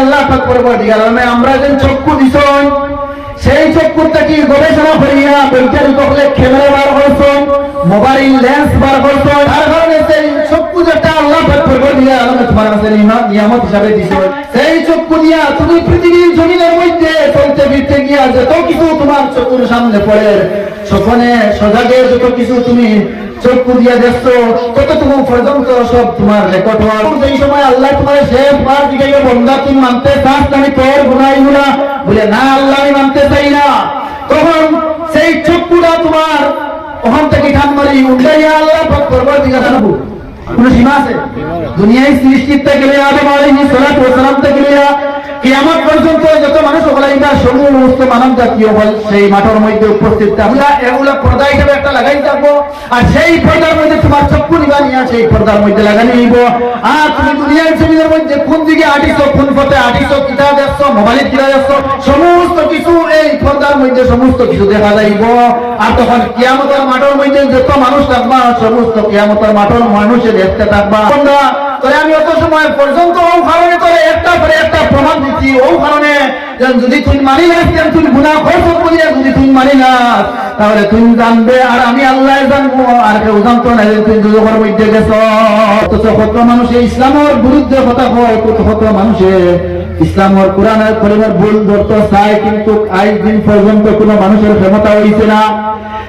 আল্লাহ পাক পরবর্তীকার আমরা যে চক্ষু দিছন, সেই চক্ষুটা কি গবেষণা করিয়া বৈজ্ঞানিক হলে ক্যামেরা বার করছন মোবাইল লেন্স বার করছন, তার কারণে সেই যেটা আল্লাহ নিয়ামত হিসাবে দিছ। সেই চক্ষু দিয়া তুমি পৃথিবীর জমিনের মধ্যে চলতে ফিরতে গিয়া যত কিছু তোমার চক্ষুর সামনে পড়ে সপনে সজাগের যত কিছু তুমি চক্ষু দিয়া দেখছ তুমি পর্যন্ত সব তোমার রেকর্ড হওয়ার সেই সময় আল্লাহ তোমার শেষ বার দিকে বন্ধা তুমি মানতে চাস আমি তোর গুনাই গুনা বলে, না, আল্লাহ, আমি মানতে চাই না। তখন সেই চক্ষুটা তোমার ওখান থেকে খান মারি, উল্টাইয়া আল্লাহ দিকে জানাব সীমা দুনিয়ায় যত মানুষ মানব জাতীয় সেই মাঠের মধ্যে উপস্থিত। আমরা এগুলা পর্দা হিসেবে একটা লাগাই থাকব। আর সেই পর্দার মধ্যে তোমার চক্ষু নিবা নিয়ে সেই পর্দার মধ্যে লাগানি নিব। আর তুমি দুনিয়ার জমিনের মধ্যে কোন দিকে আটিছো, কোন পথে আটিছো, কিতা দেখছ, মোবাইলে কিতা দেখছ, সমস্ত কিছু এই পর্দার মধ্যে সমস্ত কিছু দেখা যাইব। আর তখন কিয়ামতের মাঠের মধ্যে যত মানুষ থাকবা, সমস্ত কিয়ামতের মাঠের মানুষে দেখতে থাকবা। তবে আমি অত সময় পর্যন্ত ও কারণে করে একটা পরে একটা প্রমাণ দিচ্ছি কারণে যদি তুই মানি না তুই গুণা করছ বলিয়া যদি তুই মানি না, তাহলে তুই জানবে আর আমি আল্লাহ জানব, আর কেউ জানতো না তুই দুজকের মধ্যে গেছ। অথচ কত মানুষে ইসলামের বিরুদ্ধে কথা কয় কত কত মানুষে ইসলামের কোরআনের পরিবার ভুল ধরতে চায়, কিন্তু আজ দিন পর্যন্ত কোনো মানুষের ক্ষমতা হইছে না।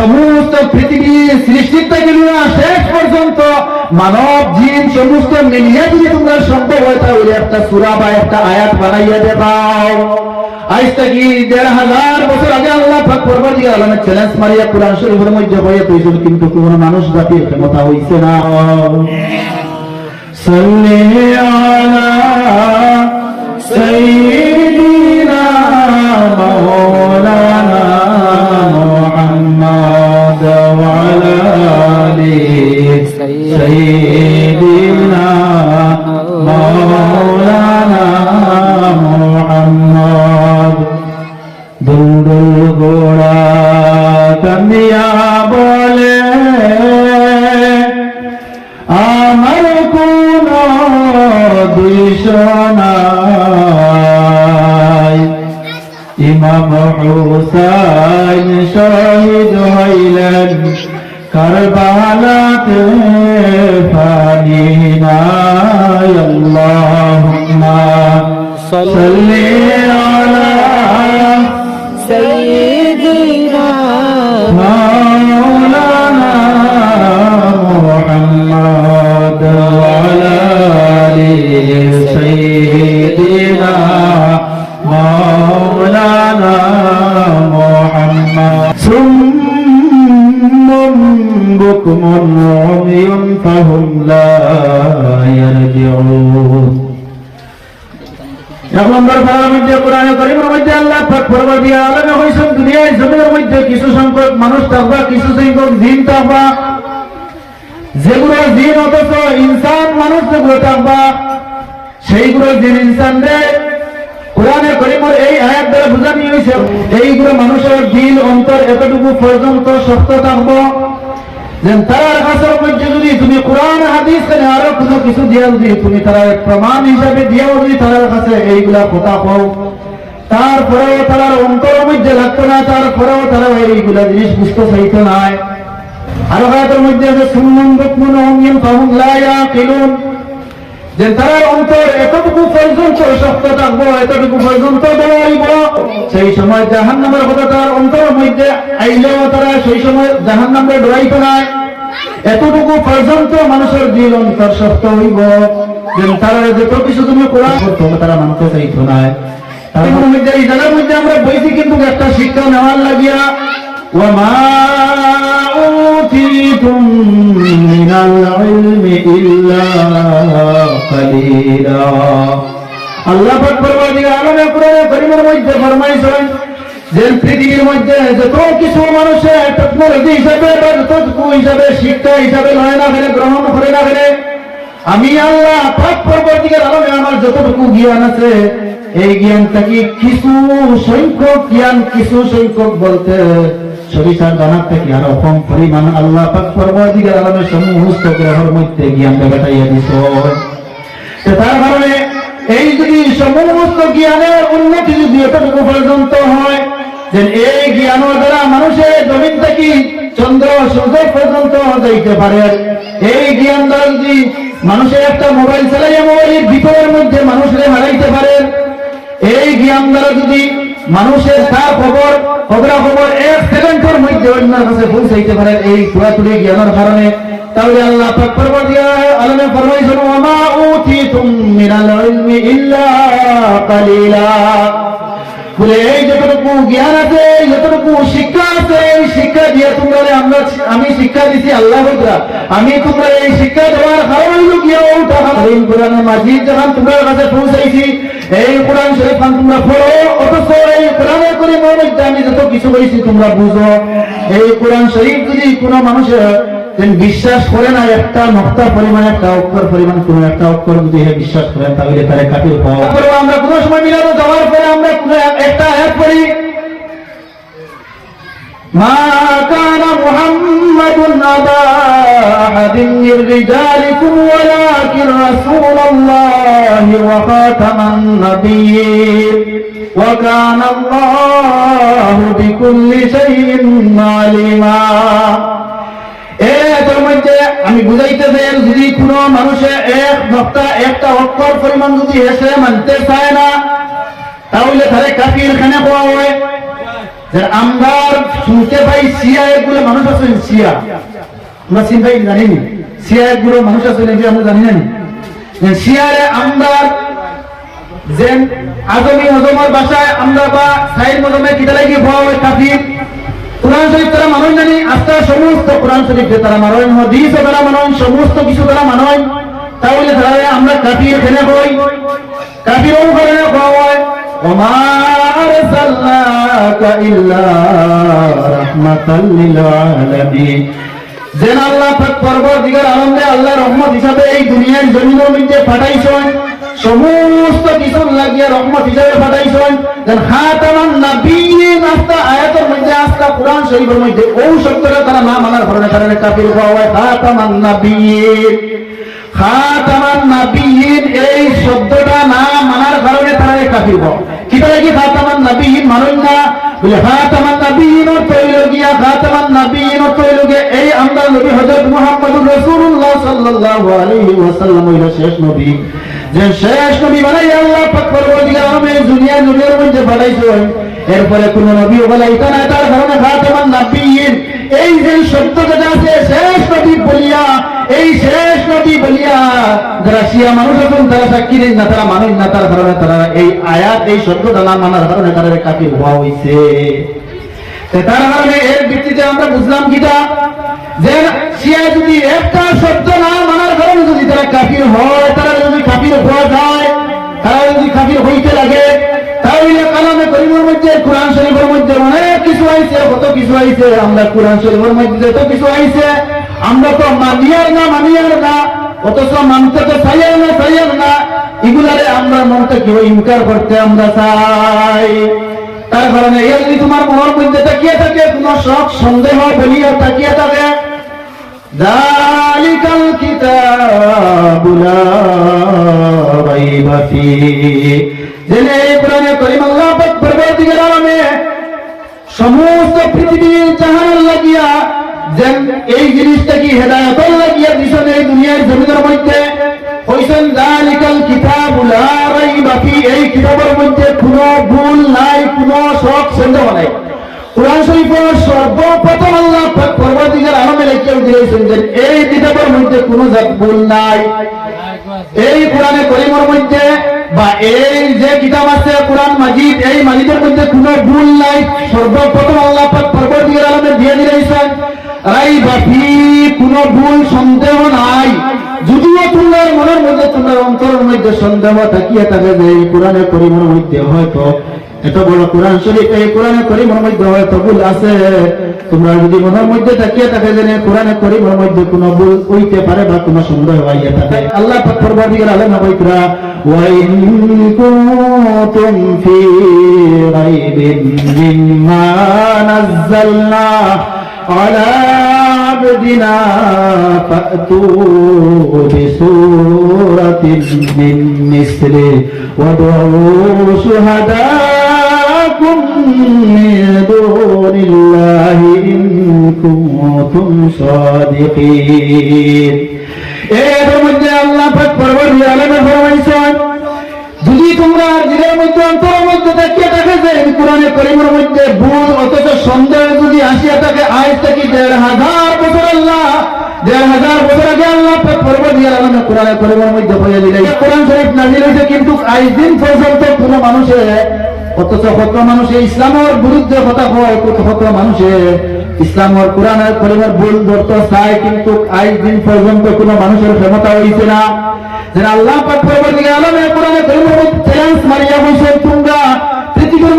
সমস্ত পৃথিবী সৃষ্টির থেকে নিয়ে শেষ পর্যন্ত মানব জীব সমস্ত মিলিয়ে যদি তোমরা সম্ভব হয় তাহলে একটা সুরা বা একটা আয়াত বানাইয়া দেখাও আজ থেকে দেড় হাজার বছর আগে আল্লাহ পাক পরবার দিকে আলমের চ্যালেঞ্জ মারিয়া কোরআন শরীফের মধ্যে হয়ে কিন্তু কোন মানুষ জাতির ক্ষমতা হইছে না। সাল্লি আলা সাইয়্যিদিনা হুসাইন শহীদ হইলেন। কারবালাতে ফানি না আল্লাহুম্মা। সাল্লি তার প্রমাণ হিসাবে দিয়াও যদি তার কাছে এইগুলা কথা পাও, তারপরেও তার অন্তর মধ্যে লাগতো না, তারপরেও তারা এইগুলা জিনিস বুঝতে চাইতো নাই। মধ্যে আছে যে তার অন্তর এতটুকু পর্যন্ত শক্ত থাকব, এতটুকু পর্যন্ত দৌড়াইব সেই সময় কথা তার মধ্যে আইলেও তারা সেই সময় নাই। এতটুকু পর্যন্ত মানুষের দিল অন্তর শক্ত হইব। যে তারা যত কিছু তুমি করা তারা মানতে চাইতো না তার মধ্যে এই জায়গার মধ্যে আমরা বইছি, কিন্তু একটা শিক্ষা নেওয়ার লাগিয়া ও মা أوتيتم من العلم إلا قليلا আল্লাহ পাক পরবর্তীকার আলমে কোরআনে করিমের মধ্যে ফরমাইছেন যে পৃথিবীর মধ্যে যত কিছু মানুষের টেকনোলজি হিসাবে বা যতটুকু হিসাবে শিক্ষা হিসাবে লয় না ফেলে গ্রহণ করে না ফেলে আমি আল্লাহ পাক পরবর্তীকার আলমে আমার যতটুকু জ্ঞান আছে এই জ্ঞানটা কি কিছু সংখ্যক জ্ঞান কিছু সংখ্যক বলতে সরিষার দানার থেকে আরও কম পরিমাণ আল্লাহ পাক পরবর্তীকার আলমের সমস্ত গ্রহের মধ্যে জ্ঞান দেখাইয়া দিছ তো তার কারণে এই যদি সমস্ত জ্ঞানের উন্নতি যদি এতটুকু পর্যন্ত হয় যে এই জ্ঞান দ্বারা মানুষের জমিন থেকে চন্দ্র সূর্য পর্যন্ত যাইতে পারে। এই জ্ঞান দ্বারা যদি মানুষের একটা মোবাইল চালাইয়া মোবাইলের ভিতরের মধ্যে মানুষের হারাইতে পারে। এই জ্ঞান দ্বারা যদি মানুষের তার খবর, খবরা খবর এক সেকেন্ডের মধ্যে অন্যের কাছে পৌঁছাইতে পারে এই পুরাতুরি জ্ঞানের কারণে। তাহলে আল্লাহ পাক পরবর্তীকার আলমে ফরমাইছেন ওমা উতিতুম মিনাল ইলমি ইল্লা কালিলা। বলে, এই যতটুকু জ্ঞান আছে যতটুকু শিক্ষা আছে, এই শিক্ষা দিয়ে তোমরা আমরা আমি শিক্ষা দিছি আল্লাহ আমি তোমরা এই শিক্ষা দেওয়ার কারণ হইল ওটা এই কোরআনে মাজিদ যখন তোমার কাছে পৌঁছাইছি, এই কোরআন শরীফ তোমরা পড়ো, অথচ এই কোরআনের করে মধ্যে আমি যত কিছু বলেছি তোমরা বুঝো। এই কোরআন শরীফ যদি কোনো মানুষের বিশ্বাস করে না একটা নক্তা পরিমাণ একটা অক্ষর পরিমাণ কোন একটা অক্ষর যদি হে বিশ্বাস করেন তাহলে তারা কাটিয়ে পাওয়া আমরা কোনো সময় মিলানো যাওয়ার পরে আমরা কোনো একটা এক পড়ি ما كان محمد أبا أحد من رجالكم ولكن رسول الله وخاتم النبيين وكان الله بكل شيء عليما আমি বুঝাইতে চাই, যদি কোনো মানুষে এক নক্তা একটা অক্ষর পরিমাণ যদি এসে মানতে চায় না, তাহলে তারে কাফির খানে কোয়া হয়। যে আমরা শুনতে পাই সিয়া এগুলো মানুষ আছেন সিয়া আমরা মানুষ বা সাইড মজমে কিতা লাগি ভয় হয় কোরআন শরীফ তারা মানন জানি আস্থা সমস্ত কোরআন শরীফকে তারা মানন হদিস তারা মানন, সমস্ত কিছু তারা মানন। তাহলে তারা আমরা কাটিয়ে ফেলে বই কাটিয়েও করে না খাওয়া হয় যেন আল্লাহ পর্ব দিগার আনন্দে আল্লাহ রহমত হিসাবে এই দুনিয়ার জমিন মধ্যে পাঠাইছেন। সমস্ত কিছু লাগিয়ে রহমত হিসাবে পাঠাইছেন। যেন খাতামান নাবিয়িন, আস্তা আয়াতের মধ্যে, আস্তা কোরআন শরীফের মধ্যে ও শব্দটা তারা না মানার কারণে কারণে কাফির হওয়া হয়। খাতামান নাবিয়িন। খাতামান নাবিয়িন, এই শব্দটা না মানার কারণে তারা কাফির হয়। কিতা লাগি খাতামান নাবিয়িন মানুন না? বলে খাতামান নাবিয়িন অর্থ হইল গিয়া, খাতামান নাবিয়িন অর্থ হইল গিয়া, এই আমরা নবী হযরত মুহাম্মদুর রাসূলুল্লাহ সাল্লাল্লাহু আলাইহি ওয়াসাল্লাম হইল শেষ নবী। যে শেষ নবী মানে আল্লাহ পাক পরবর্তীকার আলমে দুনিয়া দুনিয়ার মধ্যে পাঠাইছেন এরপরে কোন নবী বলে, এটা না তার কারণে খাতামান নাবিয়িন এই যে শব্দ যেটা আছে, শেষ নবী বলিয়া, এই শেষ নবী বলিয়া, যারা শিয়া মানুষ আছেন, তারা সাক্ষী দিন না, তারা মানুষ না, তার কারণে তারা এই আয়াত, এই শব্দটা না মানার কারণে তারা কাফির হওয়া হয়েছে তার কারণে এর ভিত্তিতে আমরা বুঝলাম কিটা, যে শিয়া যদি একটা শব্দ না মানার কারণে যদি তারা হয়, তারা যদি হওয়া যায়, তারা যদি হইতে লাগে, তাহলে কালামে মধ্যে, কোরআন শরীফের মধ্যে অনেক কিছু আইছে, কত কিছু আইছে, আমরা কোরআন শরীফের মধ্যে যত কিছু আইছে, আমরা তো মানিয়ার না মানিয়ার না, অথচ মানতে তো চাইয়ার না চাইয়ার না, এগুলারে আমরা মনটা কেউ ইনকার করতে আমরা চাই। তার কারণে যদি তোমার মনের মধ্যে তাকিয়ে থাকে, তোমার সব সন্দেহ বলিয়া তাকিয়ে থাকে। দালিকাল কিতাবুলা রাইবাতি জেনে কোরআনে করিম আল্লাহ পাক সমস্ত পৃথিবীর জাহান লাগিয়া যেন এই জিনিসটা কি হেদায়ত লাগিয়া দিছেন এই দুনিয়ার জমিনের মধ্যে? হইছেন দালিকাল কিতাবুলা এই কিতাবের মধ্যে ভুল নাই, কোনো সব সন্দেহ নাই। কোরআন শরীফের সর্বপ্রথম আল্লাহ পরবর্তীকার আলমে লিখে দিয়েছেন যে, এই কিতাবের মধ্যে কোনো ভুল নাই। এই কোরআনে করিমের মধ্যে বা এই যে কিতাব আছে, কোরআন মাজিদ, এই মাজিদের মধ্যে কোনো ভুল নাই। সর্বপ্রথম আল্লাহ পরবর্তীকার আলমে দিয়ে দিয়েছেন রাই বাফি কোনো ভুল সন্দেহ নাই। তোমার মনের মধ্যে তোমার অন্তরের মধ্যে সন্দেহ থাকিয়ে থাকে যে এই কোরআনের পরিমাণের মধ্যে হয়তো এত বড় কোরআন শরীফ এই কোরআনে করিমের মধ্যে হয়তো ভুল আছে তোমরা যদি মনের মধ্যে তাকিয়ে থাকে যে কোরআনে করিমের মধ্যে কোনো ভুল হইতে পারে বা কোনো সন্দেহ হইয়া থাকে আল্লাহ পাক পরবর্তীকার আলেম বইতরা وإن كنتم في ريب مما نزلنا على عبدنا فأتوا بسورة من مثله وادعوا شهداءكم من دون الله إن كنتم صادقين এর মধ্যে আল্লাহ পাক পরবর্তী আলেমে ফরমাইছেন যদি তোমরা দিনের মধ্যে অন্তরের মধ্যে দেখিয়ে থাকে যে কোরআনে করিমের মধ্যে ভুল অথচ সন্দেহ যদি আসিয়া থাকে আজ থেকে দেড় হাজার বছর আল্লাহ দেড় হাজার বছর আগে আল্লাহ পাক পরবর্তী আলেমে কোরআনে করিমের মধ্যে বলে দিলে কোরআন শরীফ নাজিল হয়েছে কিন্তু আজ দিন পর্যন্ত কোনো মানুষের অথচ কত মানুষে ইসলামের বিরুদ্ধে কথা মানুষে কোনো মানুষের ক্ষমতা হইছে না। আল্লাহ পাক পরবর্তী আলমে কোরআনে মারিয়া বসে তোমরা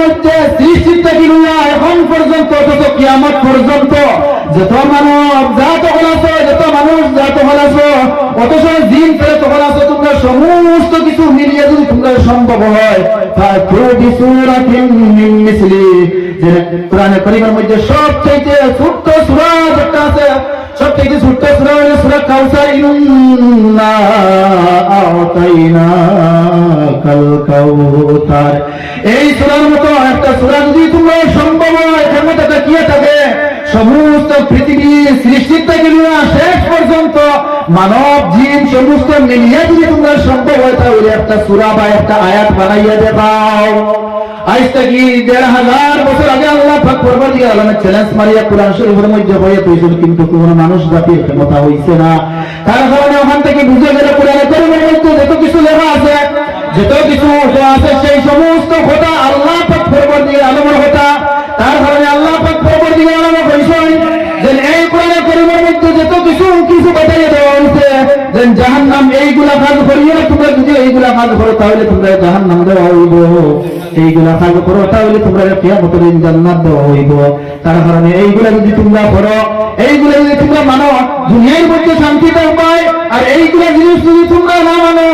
মধ্যে সৃষ্টিটা কি লইয়া এখন পর্যন্ত, অথচ কিয়ামত পর্যন্ত যত মানব যা তখন আছো, যত মানুষ যা তখন আছো, অথচ দিন ফেলে তখন আছো, তোমরা সমস্ত কিছু মিলিয়ে যদি তোমরা সম্ভব হয় কোরআনে কারীমের মধ্যে সবচেয়ে ছোট্ট সূরা যেটা আছে সবচেয়ে ছোট্ট সূরা সূরা কাউসার ইন্না আতাইনা কাল এই সূরার মতো একটা সূরা যদি তোমরা সম্ভব হয় ক্ষমতা তাকিয়ে থাকে? সমস্ত পৃথিবী সৃষ্টির থেকে নিয়ে শেষ পর্যন্ত মানব জীব সমস্ত মিলিয়ে যদি তোমরা সম্ভব হয়, তাহলে একটা সূরা বা একটা আয়াত বানাইয়া দেখাও। আজ থেকে দেড় হাজার বছর আগে আল্লাহ পাক পরবর্তী আলমের চ্যালেঞ্জ মারিয়া কোরআন শরীফের মধ্যে হয়ে তুইছিল কিন্তু কোনো মানুষ জাতির ক্ষমতা হইছে না। তার কারণে ওখান থেকে বুঝে গেলে কোরআনে করিমের মধ্যে যত কিছু লেখা আছে, যত কিছু আছে সেই সমস্ত কথা আল্লাহ পাক পরবর্তী আলমের কথা তার কারণে আল্লাহ পাক পরবর্তী আলমের কইছেন যে এই কোরআনে করিমের মধ্যে যত কিছু কিছু বাতাইয়ে দেওয়া হয়েছে যে জাহান্নাম এইগুলা কাজ করিয়ে না তোমরা যদি এইগুলা কাজ করো, তাহলে তোমরা জাহান্নাম দেওয়া হইব। এইগুলা কাজ করো তাহলে তোমরা কিয়ামতের দিন জান্নাত দেওয়া হইব। তার কারণে এইগুলা যদি তোমরা করো এইগুলা যদি তোমরা মানো, দুনিয়ার মধ্যে শান্তি পায় আর এইগুলা জিনিস যদি তোমরা না মানো,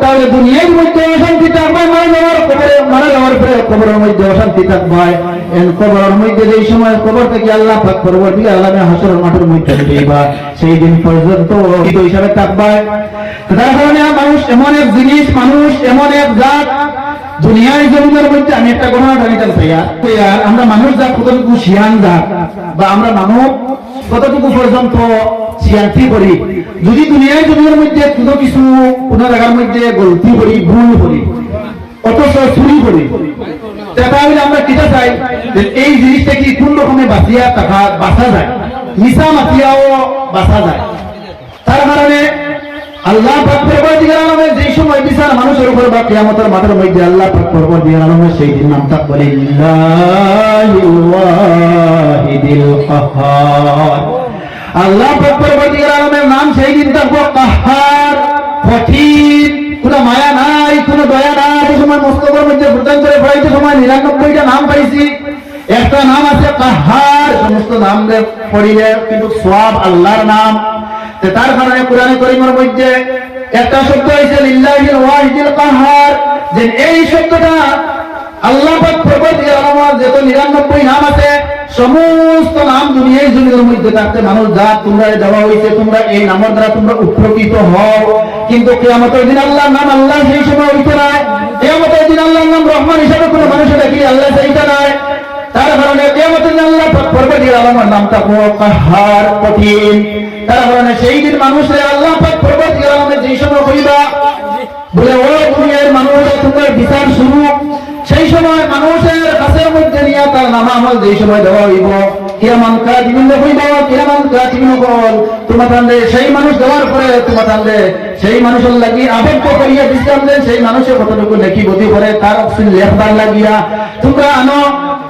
তাহলে দুনিয়ার মধ্যে অশান্তি থাকবে, মারা যাওয়ার কবরে মারা যাওয়ার পরে কবরের মধ্যে অশান্তি থাকবে। এন কবরের মধ্যে যেই সময় কবর থেকে আল্লাহ পাক পরবর্তী আল্লামে হাসরের মাঠের মধ্যে দিবা সেই দিন পর্যন্ত হিসাবে থাকবে। তার কারণে মানুষ এমন এক জিনিস, মানুষ এমন এক জাত দুনিয়ার জমিনের মধ্যে আমি একটা ঘটনা জানিতাম ভাইয়া। আমরা মানুষ যা, কতটুকু শিয়ান যা, বা আমরা মানব কতটুকু পর্যন্ত শিয়ান্তি করি, যদি দুনিয়ার জমিনের মধ্যে কোনো কিছু কোনো জায়গার মধ্যে গলতি করি, ভুল করি, অথচ চুরি করি তাহলে আমরা কিটা চাই? যে এই জিনিসটা কি কোন রকমে বাঁচিয়া টাকা বাঁচা যায়? মিশা মাতিয়াও বাঁচা যায়। তার কারণে আল্লাহ পাক পরবর্তীকার আলমে যেই সময় বিচার মানুষের উপর বা কিয়ামতের মাঠের মধ্যে আল্লাহ পাক পরবর্তীকার আলমে সেই দিন নাম থাকবে লিল্লাহিল আল্লাহ পাক পরবর্তীকার আলমের নাম সেই দিন থাকবে কাহ্হার কঠিন কোনো মায়া নাই, কোনো দয়া নাই। এই সময় মস্তকের মধ্যে ভুটান করে পড়াইতে সময় নিরানব্বইটা নাম পাইছি। একটা নাম আছে কাহার, সমস্ত নাম পড়িলে কিন্তু সব আল্লাহর নাম। তার কারণে কোরআনে করিমের মধ্যে একটা শব্দ হয়েছে লিল্লাহিল ওয়াহিদিল কাহার যে এই শব্দটা আল্লাহ পাক আলমার যত নিরানব্বই নাম আছে, সমস্ত নাম দুনিয়ার জমিনের মধ্যে থাকতে মানুষ যা তোমরা দেওয়া হয়েছে, তোমরা এই নামের দ্বারা তোমরা উপকৃত হও। কিন্তু কেয়ামতের দিন আল্লাহর নাম আল্লাহ সেই সময় হইতে নাই। কেয়ামতের দিন আল্লাহর নাম রহমান হিসাবে কোনো মানুষের ডাকি আল্লাহ সেইটা নাই। কাহার কঠিন। সেই সময় মানুষ সেই সময় দেওয়ার পরে তোমার তাহলে সেই মানুষের লাগি আবেগ করিয়া বিশ্রাম দেন, সেই মানুষের কতটুকু লেখি গতি করে, তার লেখবার লাগিয়া। তোমরা আনো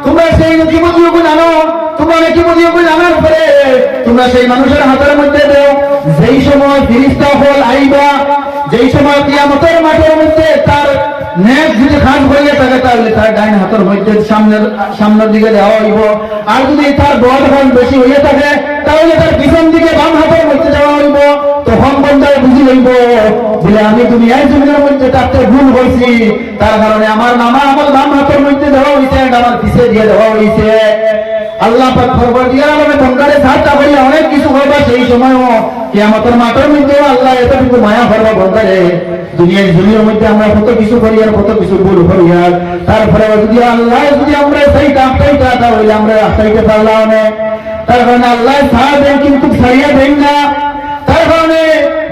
তোমরা সেই গতি আনো তোমরা গতি আনার পরে তোমরা সেই মানুষের হাতের মধ্যে দেও। যেই সময় ফিরিস্তা হল আইবা, যেই সময় কিয়ামতের মাঠের মধ্যে তার নেক যদি খান থাকে তাহলে তার ডাইন হাতের মধ্যে সামনের সামনের দিকে দেওয়া হইব। আর যদি তার বড় বেশি থাকে, তাহলে তার পিছন দিকে বাম হাতের মধ্যে দেওয়া হইব। তখন বন্ধায় বুঝি লইব বলে আমি দুনিয়ার জমিনের মধ্যে তাতে ভুল হয়েছি তার কারণে আমার নামা আমার বাম হাতের মধ্যে দেওয়া হয়েছে আমার পিছিয়ে দিয়ে দেওয়া হয়েছে। আল্লাহ পাক খবর দিয়া আমাকে বন্ধারে সাহায্য করিয়া অনেক কিছু হইবা সেই সময়ও কিয়ামতের মাঠের মধ্যে আল্লাহ এতটুকু মায়া করবা বন্ধারে দুনিয়ার জমির মধ্যে আমরা কত কিছু করি আর কত কিছু ভুল করি আর তারপরে যদি আল্লাহ, যদি আমরা সেই কাপটাইটা তাহলে আমরা রাস্তাইতে পারলাম না। তার কারণে আল্লাহ সাহা দেন কিন্তু ছাড়িয়া দেন না। তার কারণে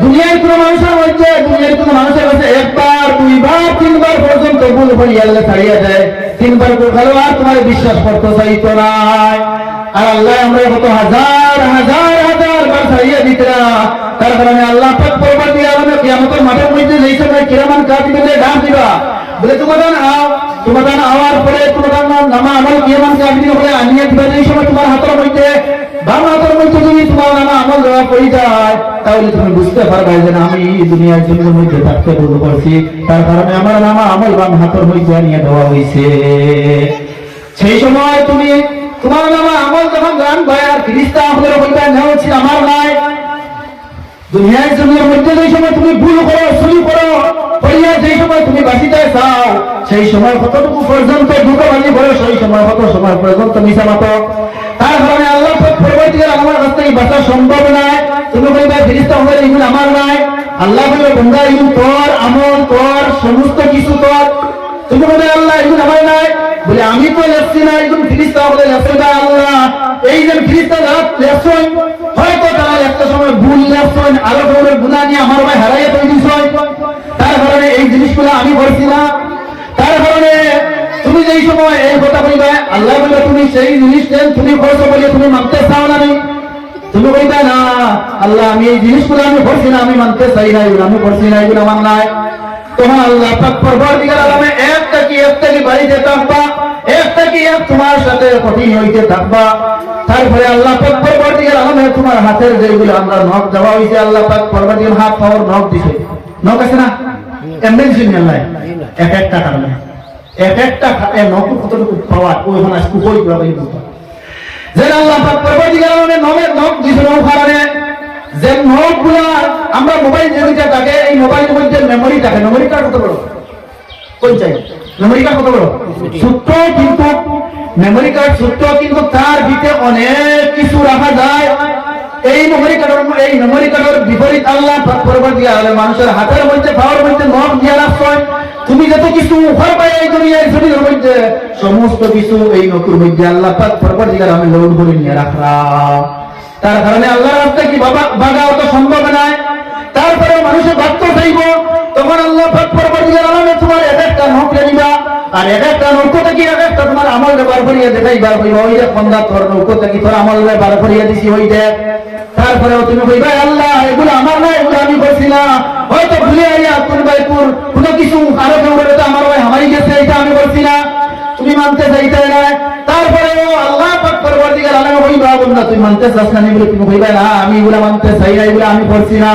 দুনিয়ার কোন মানুষের মধ্যে, দুনিয়ার কোন মানুষের কাছে একবার, দুইবার, তিনবার পর্যন্ত ভুল করি আল্লাহ ছাড়িয়া দেয়। তিনবার ভালো আর তোমার বিশ্বাস করতে চাইতো নাই আর আল্লাহ আমরা কত হাজার হাজার হাজার বার ছাড়িয়ে দিতে না। তার কারণে আল্লাহ পাক পরবার দিয়ে আমাদের কিয়ামতের মাঠের মধ্যে যেই সময় কিরামান কাটিবে ডাক দিবা। বলে, তোমাদের তোমাদের আওয়ার পরে তোমাদের নামা আমল কিয়ামান কাটিবে বলে আনিয়ে দিবা, যেই সময় তোমার হাতের মধ্যে, বাম হাতের মধ্যে যদি তোমার নামা আমল দেওয়া পড়ে যায়, তাহলে তুমি বুঝতে পারবে যে আমি এই দুনিয়ার জন্য মধ্যে থাকতে শুরু করছি তার কারণে আমার নামা আমল বাম হাতের মধ্যে আনিয়ে দেওয়া হয়েছে সেই সময় তুমি তোমার নামা আমল যখন গান ভাই আর খ্রিস্টা আমাদের নেওয়া ছিল আমার নাই। দুনিয়ার জমির মধ্যে যেই সময় তুমি ভুল করো, চুরি করো করিয়া যেই সময় তুমি বাঁচিতে চাও, সেই সময় কতটুকু পর্যন্ত দুটো বাজি করো সেই সময় কত সময় পর্যন্ত মিশা মাতো? তার কারণে আল্লাহ পরবর্তীকার আমার কাছ থেকে বাঁচা সম্ভব নয়। তুমি বলবে ফিরিস্তা আমাদের এগুলো আমার নাই আল্লাহ বলবে বন্ধা এগুলো তোর আমল তোর সমস্ত কিছু তোর তুমি বলবে, আল্লাহ, এগুলো আমার নাই বলে, আমি তো লেখছি না এগুলো ফিরিস্তা আমাদের লেখছে না আল্লাহ। এই যে ফিরিস্তা লেখছেন সময় আমি মানতে চাই না আমি করছি না আমার নাই। তখন আল্লাহ পাক পরবর্তীকার আলমে একটা বাড়িতে থাকবা একটা কি এক তোমার সাথে কঠিন হইতে থাকবা। তারপরে আল্লাহ পাক পরবর্তীকার আলমে তোমার হাতের যেগুলো আমরা নখ দেওয়া হয়েছে, আল্লাহ পাক পরবর্তীকার হাত পাওয়ার নখ দিছে। নখ আছে না? এমবেন্সিন নাই এক একটা কারণে। এক একটা নখ কতটুকু পাওয়ার ওই হন আজকে কই যে আল্লাহ পাক পরবর্তীকার আলমে নখের নখ দিছে নখ কারণে। যে নোটগুলা আমরা মোবাইল যেটা থাকে, এই মোবাইলের মধ্যে মেমোরি থাকে। মেমোরি কার্ড কত বড়? কোন চাই? মেমোরি কার্ড কত বড়? ছোট্ট কিন্তু মেমোরি কার্ড ছোট্ট, কিন্তু তার ভিতরে অনেক কিছু রাখা যায়। এই মেমোরি কার্ডের এই মেমোরি কার্ডের বিপরীত আল্লাহ পরবর্তী দিয়া হলে মানুষের হাতের মধ্যে, পাওয়ার মধ্যে নখ দিয়ে রাখছেন। তুমি যত কিছু উপায় পাই এই দুনিয়ার শরীরের মধ্যে, সমস্ত কিছু এই নকুর মধ্যে আল্লাহ পাক পরবর্তী আমি লোড করে নিয়ে রাখলাম। তার কারণে আল্লাহর রাস্তায় কি বাবা বাগা অত সম্ভব নয়। তারপরে মানুষের ভাবতে চাইব, তখন আল্লাহ পাক পরবর্তীকার আলমে তোমার এক একটা নখ নিবা আর এক একটা নৌকো থেকে এক একটা তোমার আমল বার করিয়া দেখাই বার করিবা। ওই দেখ বন্ধা তোর নৌকো থেকে তোর আমল বার করিয়া দিছি, ওই দেখ। তারপরে তুমি কইবা আল্লাহ, এগুলো আমার না এগুলো আমি করছি না। হয়তো ভুলে আইয়া কোন বাইপুর কোনো কিছু আরও কেউ বলে তো আমার ভাই, আমারই গেছে, এটা আমি করছি না। তুমি মানতে চাইতে না তারপরে আল্লাহ পাক পরবর্তীকার আলামে কইবা বন্ধা তুই মানতে চাস না তুমি না, আমি এগুলো মানতে চাই না, এগুলো আমি করছি না।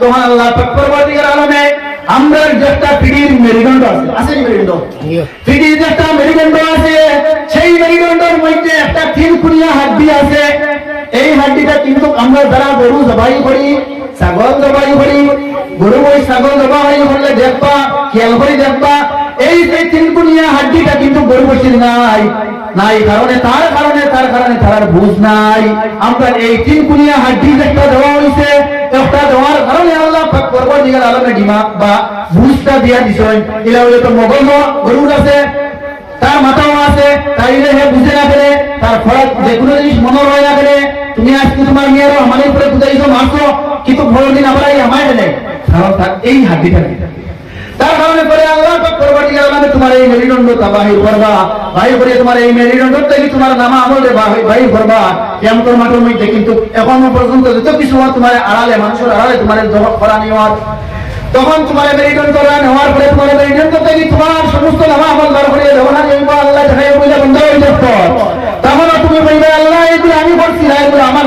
তোমার আল্লাহ পাক পরবর্তীকার আলামে আমরা যে একটা পিড়ির মেরুদণ্ড আছে। আছে মেরুদণ্ড? পিড়ির যে একটা মেরুদণ্ড আছে সেই মেরুদণ্ডের মধ্যে একটা তিনকুনিয়া হাড্ডি আছে। এই হাড্ডিটা কিন্তু আমরা যারা গরু জবাই করি ছাগল জবাই করি গরু ওই ছাগল জবাই করলে দেখবা খেয়াল করে দেখবা এই যে তিনকুনিয়া হাড্ডিটা কিন্তু গরু বসির নাই। নাই কারণে তার কারণে তার কারণে তার বুঝ নাই। আমরা এই তিনকুনিয়া হাড্ডি একটা দেওয়া হয়েছে একটা দেওয়ার কারণে আল্লাহ পাক আলো আলমে ডিমা বা বুঝটা দিয়া দিছেন এলা হলে তো মগজ গরুর আছে তার মাথাও আছে তাইলে হে বুঝে না পেরে তার ফলত যে কোনো জিনিস মনে হয় না পেরে তুমি আজকে তোমার মেয়ের আমাদের উপরে বুঝাইছো মারছো কিন্তু বড় দিন আমার এই আমায় তার এই হাতি নেই। তার কারণে পরে আল্লাহ, তোমার এই মেরুদণ্ড করবা। তোমার এই মেরুদণ্ড তোমার নামা আমলে করবা। মধ্যে কিন্তু এখনও পর্যন্ত যত কিছু হয় তোমার আড়ালে, মানুষের আড়ালে তোমার করা তখন তোমার মেরুদণ্ড করা নেওয়ার পরে তোমার মেরুদণ্ড থেকে তোমার সমস্ত নামা আমল বার করে দেবো না আল্লাহ দেখাই বলে বন্ধ হয়ে যাবে। তুমি বলবে, আল্লাহ, এগুলো আমি করছি না, এগুলো আমার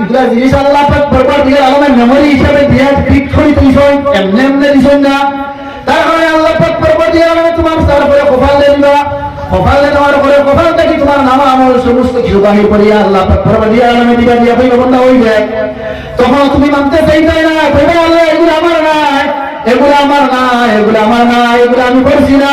এগুলা জিনিস আল্লাহ পাক বরবার দিয়ে আলমের মেমোরি হিসাবে দিয়ে ঠিক করে দিছ এমনি এমনি দিছ না। তার কারণে আল্লাহ পাক বরবার দিয়ে আলমে তোমার তারপরে কপাল দিবা। কপাল দেওয়ার পরে কপাল থেকে তোমার নাম আমল সমস্ত কিছু বাহির করিয়া আল্লাহ পাক বরবার দিয়ে আলমে দিবা দিয়া ভাই বন্ধা হইবে তখন তুমি মানতে চাইতে না, কইবে আল্লাহ, এগুলো আমার নাই, এগুলো আমার না এগুলো আমার না এগুলো আমি করছি না।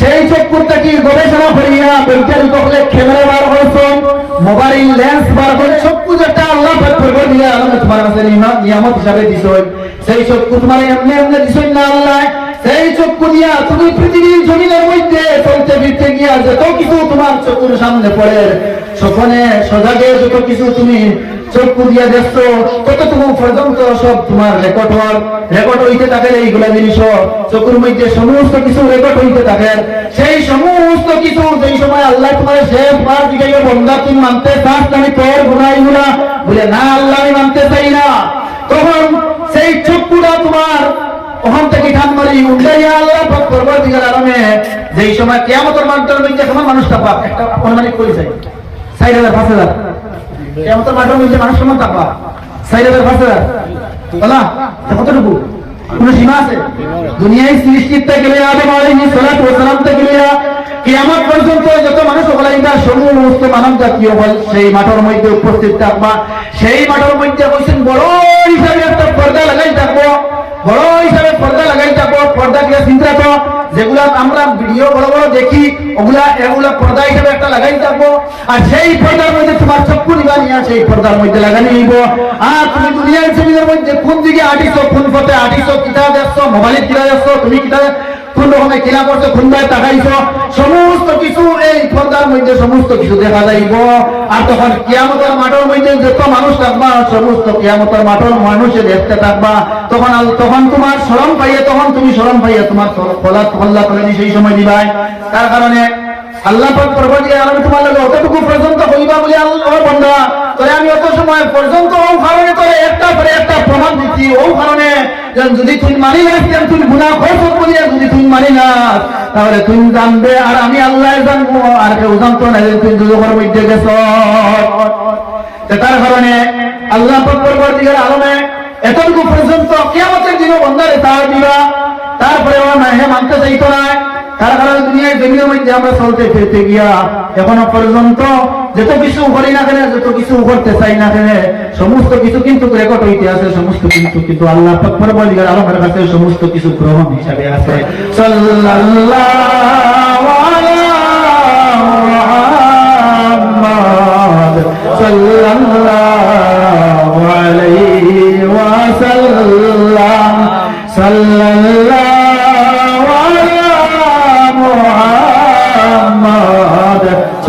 সেই চক্ষুরটা কি গবেষণা করিয়া বৈজ্ঞানিক হলে ক্যামেরা বার করছেন মোবাইল লেন্স বার করে চক্ষু যেটা আল্লাহ পাকবার বদিগা আল্লাহ তোমার কাছে নিয়ামত হিসাবে দিছন সেই চক্ষু তোমার এমনি এমনি দিছন না আল্লাহ। সেই চক্ষু দিয়া তুমি পৃথিবীর জমিনের মধ্যে চলতে ফিরতে গিয়া যত কিছু তোমার চক্ষুর সামনে পড়ে সপনে সজাগে যত কিছু তুমি চক্ষু দিয়া দেখছ ততটুকু পর্যন্ত সব তোমার রেকর্ড হওয়ার? রেকর্ড হইতে থাকে এইগুলা জিনিস চকুর মধ্যে সমস্ত কিছু রেকর্ড হইতে থাকে সেই সমস্ত কিছু যেই সময় আল্লাহ তোমার শেষ বার দিকে বন্ধা তুমি মানতে চাস না, আমি তোর গুণাইগুলা বলে, না, আল্লাহ, আমি মানতে চাই না। তখন সেই চক্ষুটা তোমার ওখান থেকে খান মারি উল্টাইয়া আল্লাহ, পাক করবার দিকে আরামে যেই সময় কেয়ামতের মাধ্যমে মধ্যে কেমন মানুষটা পাক, একটা অনুমানিক করে যায় ষাট হাজার, পাঁচ হাজার। কেমতের মানুষ পাঁচ হাজার বলা কতটুকু? সীমা আছে? দুনিয়ায় গেলে আদম সালাতু থেকে গেলে কিয়ামত পর্যন্ত যত মানুষ ওগুলা সমস্ত মানব জাতীয় বল সেই মাঠের মধ্যে উপস্থিত থাকবা। সেই মাঠের মধ্যে বলছেন, বড় হিসাবে একটা পর্দা লাগাই থাকব। বড় হিসাবে লাগাই পর্দা দিয়ে চিন্তা তো যেগুলা আমরা ভিডিও বড় বড় দেখি, ওগুলা, এগুলা পর্দা হিসেবে একটা লাগাই থাকব আর সেই পর্দার মধ্যে তোমার চক্ষু নিবা নিয়ে সেই পর্দার মধ্যে লাগানি নিব। আর তুমি দুনিয়ার জমিনের মধ্যে কোন দিকে আটিছো, কোন পথে আটিছো কিতা দেখছ, মোবাইলে কিতা দেখছ, তুমি কিতা কিনা করছ খুন্দায় তাকাইছ। সমস্ত কিছু এই খন্দার মধ্যে সমস্ত কিছু দেখা যাইব। আর তখন কিয়ামতের মাঠের মধ্যে যত মানুষ থাকবা, সমস্ত কিয়ামতের মাঠের মানুষে দেখতে থাকবা। তখন তখন তোমার শরম পাইয়ে, তখন তুমি শরম পাইয়ে তোমার ফলা ফল্লা করে সেই সময় দিবাই। তার কারণে আল্লাহ পাক যে আমি তোমার লগে অতটুকু পর্যন্ত হইবা বলে আল্লাহ বন্ধা তোরে আমি অত সময় পর্যন্ত ও কারণে তোরে একটা পরে একটা প্রমাণ দিচ্ছি ও কারণে যদি তুই মানি না তুই গুণা করছ বলিয়া যদি তুই মানি না, তাহলে তুই জানবে, আর আমি আল্লাহ জানব, আর কেউ জানতো না যে তুই দুজনের মধ্যে গেছ। তার কারণে আল্লাহ পাক দিকের আলমে এতটুকু পর্যন্ত কিয়ামতের দিনও বন্ধারে তার দিবা তারপরে ও না, হে মানতে চাইতো না তার কারণে দুনিয়ায় জমিনের মধ্যে আমরা চলতে ফিরতে গিয়া এখনও পর্যন্ত যত কিছু করি না কেন, যত কিছু করতে চাই না কেন, সমস্ত কিছু কিন্তু রেকর্ড হইতে আছে, সমস্ত কিছু কিন্তু আল্লাহ পাকবর বলিগার আলমের কাছে সমস্ত কিছু গ্রহণ হিসাবে আছে। সাল্লাল্লাহু আলাইহি ওয়াসাল্লাম। সাল্লাল্লাহু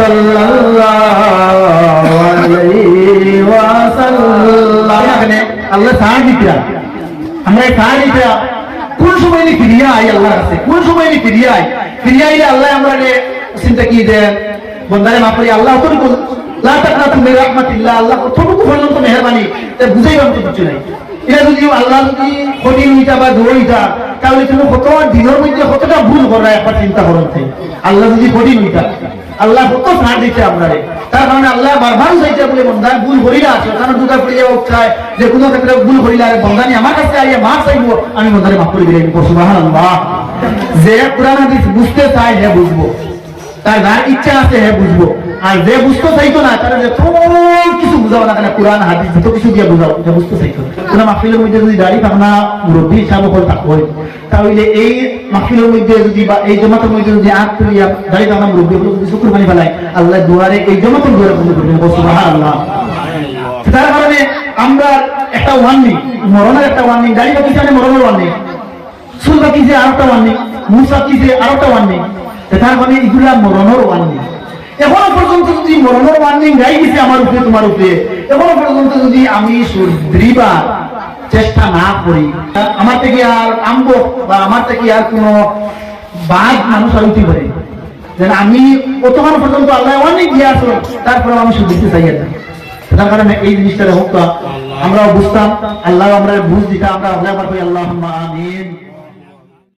আল্লাহ এটা যদি আল্লাহ যদি বা তাহলে তুমি কত দিনের মধ্যে কতটা ভুল করা একবার চিন্তা করেন তাই আল্লাহ যদি খনি আল্লাহ কত ছাড় দিচ্ছে আপনারে তার কারণে আল্লাহ বারবার চাইছে বলে বন্ধান ভুল হরিলা আছে। কারণ দুটা পড়িয়া চায় যে কোনো ক্ষেত্রে ভুল আর বন্ধানি আমার কাছে আইয়া মা চাইব। আমি বন্ধারে মাফ করে দিলাম। সুবাহান আল্লাহ যে পুরানা দিস বুঝতে চায় হ্যাঁ বুঝব। তার যার ইচ্ছা আছে হ্যাঁ বুঝব। আর যে বুঝতে চাইতো না, তারা যে কিছু বুঝাও না কেন, কোরআন, হাদিস, যত কিছু দিয়ে বুঝাও, যে বুঝতে চাইতো কোন মাহফিলের মধ্যে যদি দাড়ি পাখনা মুরব্বী হিসাবে করে থাকব তাহলে এই মাহফিলের মধ্যে যদি বা এই জমাতের মধ্যে যদি আগ তুলিয়া দাড়ি পাখনা মুরব্বী হলো যদি শুক্র পানি ফেলায়, আল্লাহ দুয়ারে এই জমাতের দুয়ারে বন্ধ করবেন সুবহানাল্লাহ। তার কারণে আমরা একটা ওয়ার্নিং মরণের একটা ওয়ার্নিং দাড়ি পাখি মানে মরণের ওয়ার্নিং চুল বাকিছে আর একটা ওয়ার্নিং মুখ বাকিছে আর একটা ওয়ার্নিং তার মানে এগুলা মরণের ওয়ার্নিং এখনও পর্যন্ত যদি মরণের ওয়ার্নিং গাই গেছে আমার উপরে, তোমার উপরে, এখনও পর্যন্ত যদি আমি সুদৃঢ় চেষ্টা না করি, আমার থেকে আর আম্ব বা আমার থেকে আর কোনো বাদ মানুষ আর উঠি পারে যেন আমি কতক্ষণ পর্যন্ত আল্লাহ অনেক দিয়ে আসলো তারপরে আমি সুদিতে চাই না তার কারণে এই জিনিসটা হোক আমরাও বুঝতাম, আল্লাহ আমরা বুঝ দিতাম, আমরা আল্লাহ আমিন।